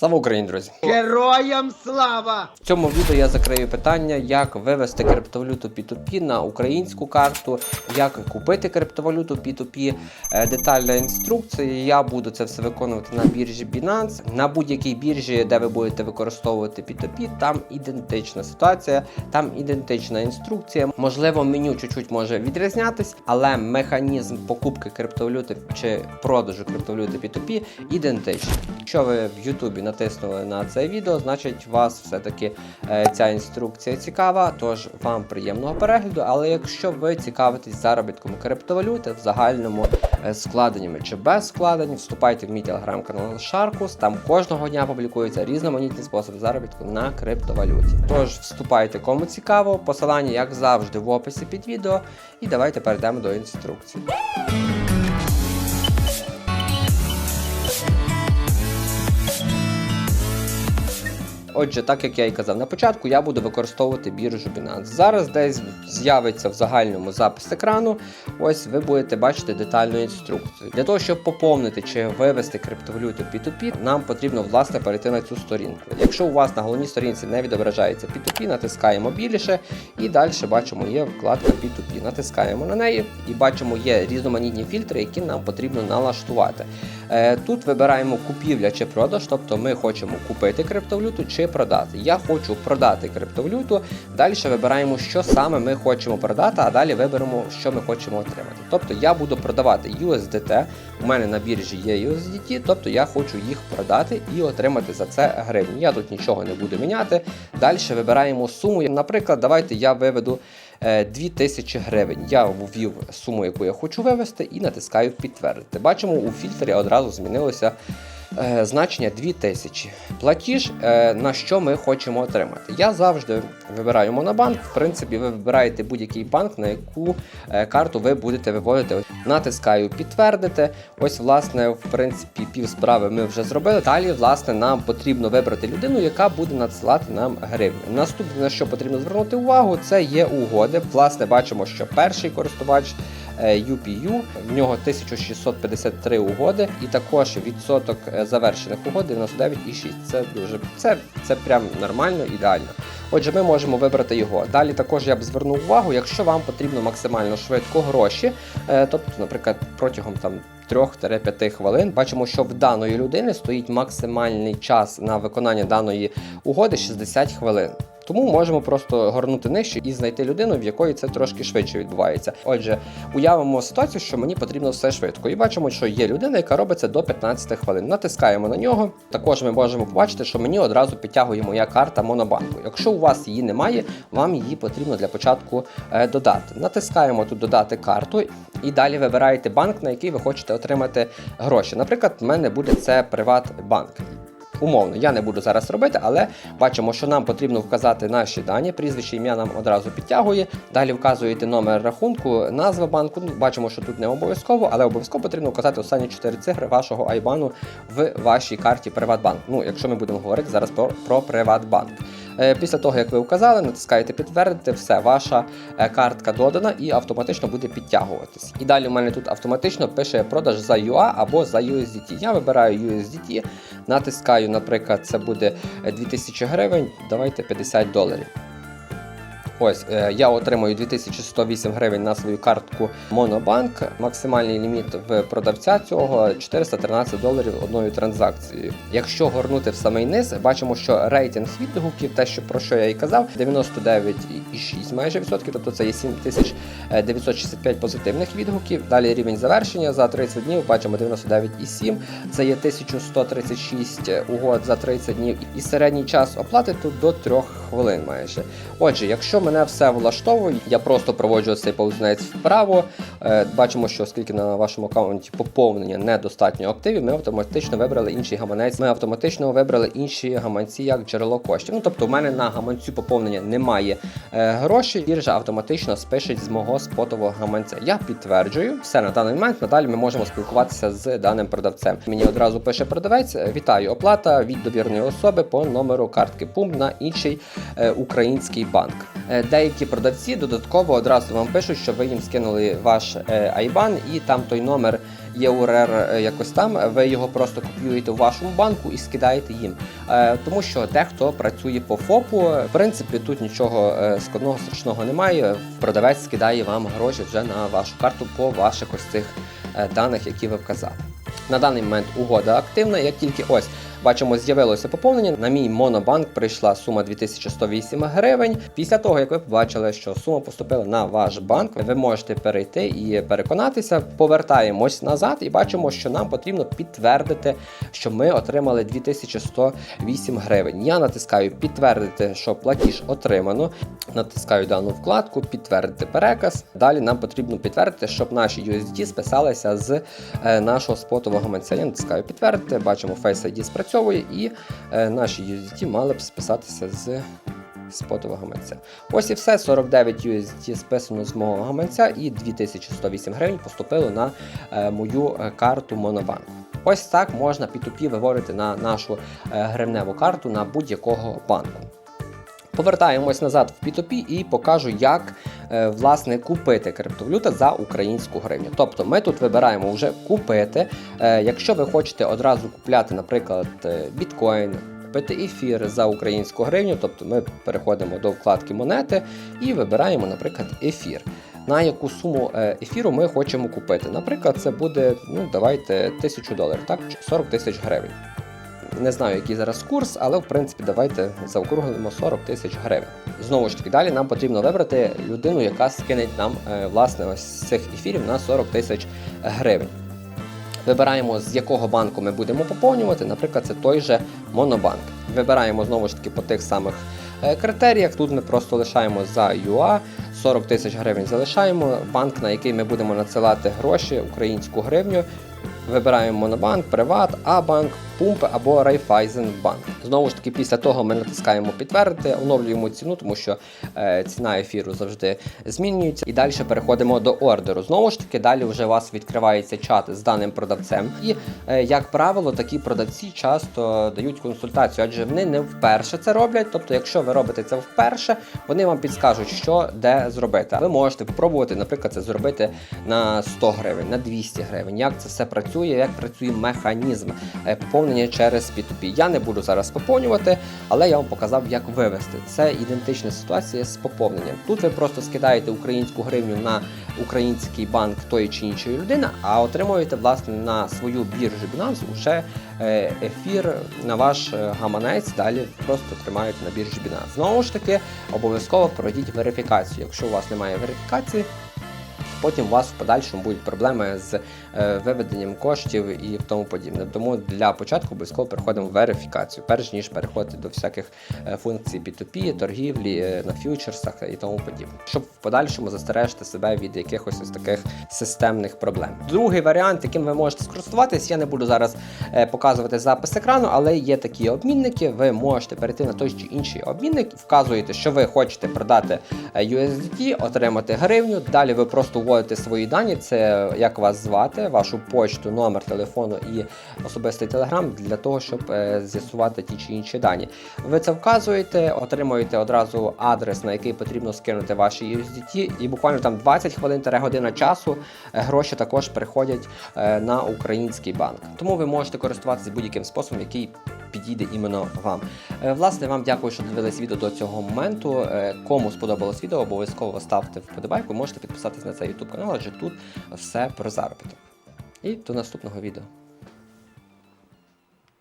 Слава Україні, друзі! Героям слава! В цьому відео я закрию питання, як вивести криптовалюту P2P на українську карту, як купити криптовалюту P2P, е, детальна інструкція. Я буду це все виконувати на біржі Binance. На будь-якій біржі, де ви будете використовувати P2P, там ідентична ситуація, там ідентична інструкція. Можливо, меню чуть-чуть може відрізнятись, але механізм покупки криптовалюти чи продажу криптовалюти P2P ідентичний. Якщо ви в Ютубі натиснули на це відео, значить вас все-таки е, ця інструкція цікава, тож вам приємного перегляду. Але якщо ви цікавитесь заробітком криптовалюти в загальному е, складеннями чи без складень, вступайте в мій телеграм-канал Sharkus, Там кожного дня публікується різноманітний спосіб заробітку на криптовалюті. Тож вступайте кому цікаво, посилання, як завжди, в описі під відео. І давайте перейдемо до інструкції. Отже, так як я і казав на початку, я буду використовувати біржу Binance. Зараз десь з'явиться в загальному запис екрану. Ось ви будете бачити детальну інструкцію. Для того, щоб поповнити чи вивести криптовалюту P2P, нам потрібно власне перейти на цю сторінку. Якщо у вас на головній сторінці не відображається P2P, натискаємо більше і далі бачимо є вкладка P2P. Натискаємо на неї і бачимо є різноманітні фільтри, які нам потрібно налаштувати. Е, Тут вибираємо купівля чи продаж, тобто ми хочемо купити криптовалюту чи продати. Я хочу продати криптовалюту. Далі вибираємо, що саме ми хочемо продати, а далі виберемо, що ми хочемо отримати. Тобто я буду продавати USDT, у мене на біржі є USDT, тобто я хочу їх продати і отримати за це гривні. Я тут нічого не буду міняти. Далі вибираємо суму. Наприклад, давайте я виведу. 2000 гривень. Я ввів суму, яку я хочу вивести, і натискаю підтвердити. Бачимо, у фільтрі одразу змінилося е, значення 2000. Платіж, е, на що ми хочемо отримати. Я завжди вибираю Монобанк. В принципі, ви вибираєте будь-який банк, на яку е, карту ви будете виводити. Натискаю підтвердити. Ось, власне, в принципі, пів справи ми вже зробили. Далі, власне, нам потрібно вибрати людину, яка буде надсилати нам гривню. Наступне, на що потрібно звернути увагу, це є угоди. Власне, бачимо, що перший користувач. Е, UPU, в нього 1653 угоди, і також відсоток е, завершених угод 99,6. Це дуже це, це прям нормально, ідеально. Отже, ми можемо вибрати його. Далі також я б звернув увагу, якщо вам потрібно максимально швидко гроші, е, тобто, наприклад, протягом там 3-5 хвилин, бачимо, що в даної людини стоїть максимальний час на виконання даної угоди 60 хвилин. Тому можемо просто горнути нижче і знайти людину, в якої це трошки швидше відбувається. Отже, уявимо ситуацію, що мені потрібно все швидко. І бачимо, що є людина, яка робить це до 15 хвилин. Натискаємо на нього. Також ми можемо побачити, що мені одразу підтягує моя карта Монобанку. Якщо у вас її немає, вам її потрібно для початку е, додати. Натискаємо тут додати карту і далі вибираєте банк, на який ви хочете отримати гроші. Наприклад, в мене буде це Приватбанк. Умовно, я не буду зараз робити, але бачимо, що нам потрібно вказати наші дані. Прізвище ім'я нам одразу підтягує. Далі вказуєте номер рахунку, назва банку. Ну, бачимо, що тут не обов'язково, але обов'язково потрібно вказати останні 4 цифри вашого айбану в вашій карті Приватбанк. Ну, якщо ми будемо говорити зараз про, про Приватбанк. Е, Після того, як ви вказали, натискаєте підтвердити, все, ваша е, картка додана і автоматично буде підтягуватись. І далі у мене тут автоматично пише продаж за UA або за USDT. Я вибираю USDT, натискаю, наприклад, це буде 2000 гривень, давайте 50 доларів. Ось е, я отримую 2108 гривень на свою картку Монобанк. Максимальний ліміт в продавця цього 413 доларів одною транзакцією. Якщо горнути в самий низ, бачимо, що рейтинг відгуків, те, що про що я і казав, 99,6 майже відсотків, тобто це є 7965 позитивних відгуків. Далі рівень завершення за 30 днів бачимо 99,7. Це є 1136 угод за 30 днів. І середній час оплати тут до 3 хвилин майже. Отже, якщо мене все влаштовує, я просто проводжу цей повзунець вправо. Е, Бачимо, що оскільки на вашому аккаунті поповнення недостатньо активів, ми автоматично вибрали інший гаманець. Ми автоматично вибрали інші гаманці як джерело коштів. Ну тобто, в мене на гаманцю поповнення немає е, грошей. Біржа автоматично спишить з мого спотового гаманця. Я підтверджую все на даний момент. Надалі ми можемо спілкуватися з даним продавцем. Мені одразу пише продавець: Вітаю, оплата від довірної особи по номеру картки ПУМ на інший е, український банк. Е, Деякі продавці додатково одразу вам пишуть, що ви їм скинули ваш е, IBAN і там той номер єврер е, якось там, ви його просто копіюєте в вашому банку і скидаєте їм. Е, Тому що дехто працює по ФОПу. В принципі, тут нічого е, складного страшного немає. Продавець скидає вам гроші вже на вашу карту по ваших ось цих е, даних, які ви вказали. На даний момент угода активна. Як тільки ось бачимо, з'явилося поповнення. На мій монобанк прийшла сума 2108 гривень. Після того, як ви побачили, що сума поступила на ваш банк, ви можете перейти і переконатися. Повертаємось назад і бачимо, що нам потрібно підтвердити, що ми отримали 2108 гривень. Я натискаю підтвердити, що платіж отримано. Натискаю дану вкладку, підтвердити переказ. Далі нам потрібно підтвердити, щоб наші USDT списалися з е, нашого спотового гаманця. Натискаю підтвердити, бачимо Face ID спрацьовує, і е, наші USDT мали б списатися з спотового гаманця. Ось і все. 49 USDT списано з мого гаманця, і 2108 гривень поступило на е, мою е, карту Монобанку. Ось так можна P2P виводити на нашу гривневу карту на будь-якого банку. Повертаємось назад в P2P і покажу, як власне купити криптовалюту за українську гривню. Тобто ми тут вибираємо вже купити. Е, Якщо ви хочете одразу купляти, наприклад, е, біткоін. Купити ефір за українську гривню, тобто ми переходимо до вкладки монети і вибираємо, наприклад, ефір. На яку суму е, ефіру ми хочемо купити. Наприклад, це буде, ну давайте, 1000 доларів, так, 40 тисяч гривень. Не знаю, який зараз курс, але в принципі давайте заокруглимо 40 тисяч гривень. Знову ж таки, далі нам потрібно вибрати людину, яка скине нам е, власне ось цих ефірів на 40 тисяч гривень. Вибираємо, з якого банку ми будемо поповнювати. Наприклад, це той же Монобанк. Вибираємо знову ж таки по тих самих е, критеріях. Тут ми просто лишаємо за ЮА, 40 тисяч гривень залишаємо. Банк, на який ми будемо надсилати гроші, українську гривню. Вибираємо Монобанк, Приват, А-банк, Пумп або Райфайзенбанк. Знову ж таки, після того ми натискаємо підтвердити, оновлюємо ціну, тому що е, ціна ефіру завжди змінюється. І далі переходимо до ордеру. Знову ж таки, далі вже у вас відкривається чат з даним продавцем. І, е, як правило, такі продавці часто дають консультацію, адже вони не вперше це роблять. Тобто, якщо ви робите це вперше, вони вам підскажуть, що де зробити. Ви можете спробувати, наприклад, це зробити на 100 гривень, на 200 гривень. Як це все працює, як працює механізм е, поповнення через P2P. Я не буду зараз поповнювати, але я вам показав, як вивести. Це ідентична ситуація з поповненням. Тут ви просто скидаєте українську гривню на український банк тої чи іншої людини, а отримуєте власне на свою біржу Binance уже е, ефір на ваш е, гаманець. Далі просто тримаєте на біржі Binance. Знову ж таки, обов'язково пройдіть верифікацію. Якщо у вас немає верифікації, Потім у вас в подальшому будуть проблеми з е, виведенням коштів і тому подібне. Тому для початку обов'язково переходимо в верифікацію, перш ніж переходити до всяких е, функцій P2P, торгівлі е, на фьючерсах і тому подібне, щоб в подальшому застережити себе від якихось ось таких системних проблем. Другий варіант, яким ви можете скористуватись, я не буду зараз показувати запис екрану, але є такі обмінники. Ви можете перейти на той чи інший обмінник, вказуєте, що ви хочете продати USDT, отримати гривню. Далі ви просто вводите свої дані, це як вас звати, вашу почту, номер телефону і особистий телеграм для того, щоб е, з'ясувати ті чи інші дані. Ви це вказуєте, отримуєте одразу адрес, на який потрібно скинути ваші USDT, і буквально там 20 хвилин година часу е, гроші також приходять е, на український банк. Тому ви можете користуватися будь-яким способом, який підійде іменно вам. Е, Власне, вам дякую, що дивились відео до цього моменту. Е, Кому сподобалось відео, обов'язково ставте вподобайку, можете підписатись на цей YouTube канал, адже тут все про заробіток. І до наступного відео.